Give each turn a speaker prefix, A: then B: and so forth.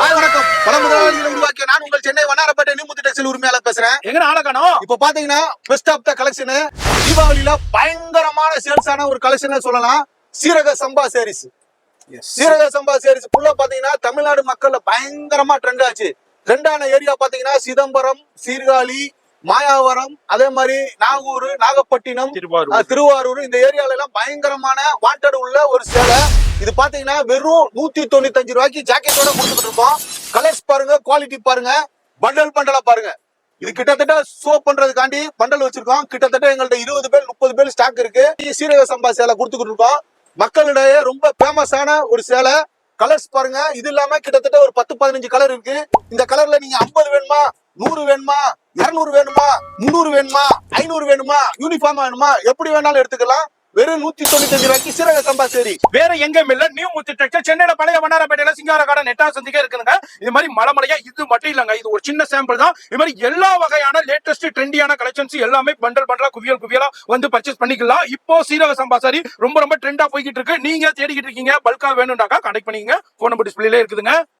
A: Hi வணக்கம். பல முதலாளிகளை உருவாக்கிய நான் உங்கள் சென்னை வண்ணாரப்பேட்டை நியூமுத்து டெக்ஸ்டைல் உரிமையாளர் பேசுறேன்.
B: எங்க ஆளை காணோம்
A: இப்ப பாத்தீங்கன்னா பெஸ்ட் ஆஃப் த கலெக்ஷன் தீபாவளியில பயங்கரமான சேல்ஸ் ஆன ஒரு கலெக்ஷன் சொல்லலாம். சீரக சம்பா சாரீஸ் சீரக சம்பா சாரீஸ் ஃபுல்லா பாத்தீங்கன்னா தமிழ்நாடு மக்கள்ல பயங்கரமா ட்ரெண்ட் ஆச்சு. ட்ரெண்டான ஏரியா பாத்தீங்கன்னா சிதம்பரம் சீர்காழி மாயாவரம் அதே மாதிரி நாகூர் நாகப்பட்டினம்
B: திருவாரூர்.
A: இந்த ஏரியால எல்லாம் பயங்கரமான வாண்டட் உள்ள ஒரு சேலை. இது பாத்தீங்கன்னா வெறும் நூத்தி தொண்ணூத்தஞ்சு ரூபாய்க்கு ஜாக்கெட்டோட கொடுத்துட்டு இருக்கோம் கலர்ஸ் பாருங்க குவாலிட்டி பாருங்க பண்டல் பண்டலா பாருங்க. இது கிட்டத்தட்ட ஷோ பண்றதுக்காண்டி பண்டல் வச்சிருக்கோம். கிட்டத்தட்ட எங்கள்ட்ட இருபது பேர் முப்பது பேர் ஸ்டாக் இருக்கு. சீரக சம்பா சேலை கொடுத்துக்கிட்டு இருக்கோம் மக்களிடையே ரொம்ப ஃபேமஸான ஒரு சேலை. கலர்ஸ் பாருங்க இது இல்லாம கிட்டத்தட்ட ஒரு பத்து பதினஞ்சு கலர் இருக்கு. இந்த கலர்ல நீங்க ஐம்பது வேணுமா நூறு வேணுமா இருநூறு வேணுமா முந்நூறு வேணுமா ஐநூறு வேணுமா யூனிஃபார்ம் வேணுமா எப்படி வேணாலும் எடுத்துக்கலாம். வெறும் நூத்தி தொண்ணூத்தி அஞ்சு ரூபாய்க்கு சீரக சம்பா சரி.
B: வேற எங்கேயும் இல்ல. நியூ முத்து டெக்ஸ்டைல் சென்னையில பழைய வண்ணாரப்பேட்டையில சிங்காரக்காட நெட்டா சந்திக்க இருக்குதுங்க. இது மாதிரி மலைமலையா இது மட்டும் இல்லங்க. இது ஒரு சின்ன சாம்பிள் தான். இது மாதிரி எல்லா வகையான லேட்டஸ்ட் ட்ரெண்டியான கலெக்ஷன்ஸ் எல்லாமே பண்டல் பண்டலா குவியல் குவியலா வந்து பர்ச்சேஸ் பண்ணிக்கலாம். இப்போ சீரக சம்பா சாரி ரொம்ப ரொம்ப ட்ரெண்டா போய்கிட்டு இருக்கு. நீங்க தேடிக்கிட்டு இருக்கீங்க. பல்கா வேணும்னாக்கா கனெக்ட் பண்ணிக்கங்க. போன் நம்பர் டிஸ்பிளேல இருக்குதுங்க.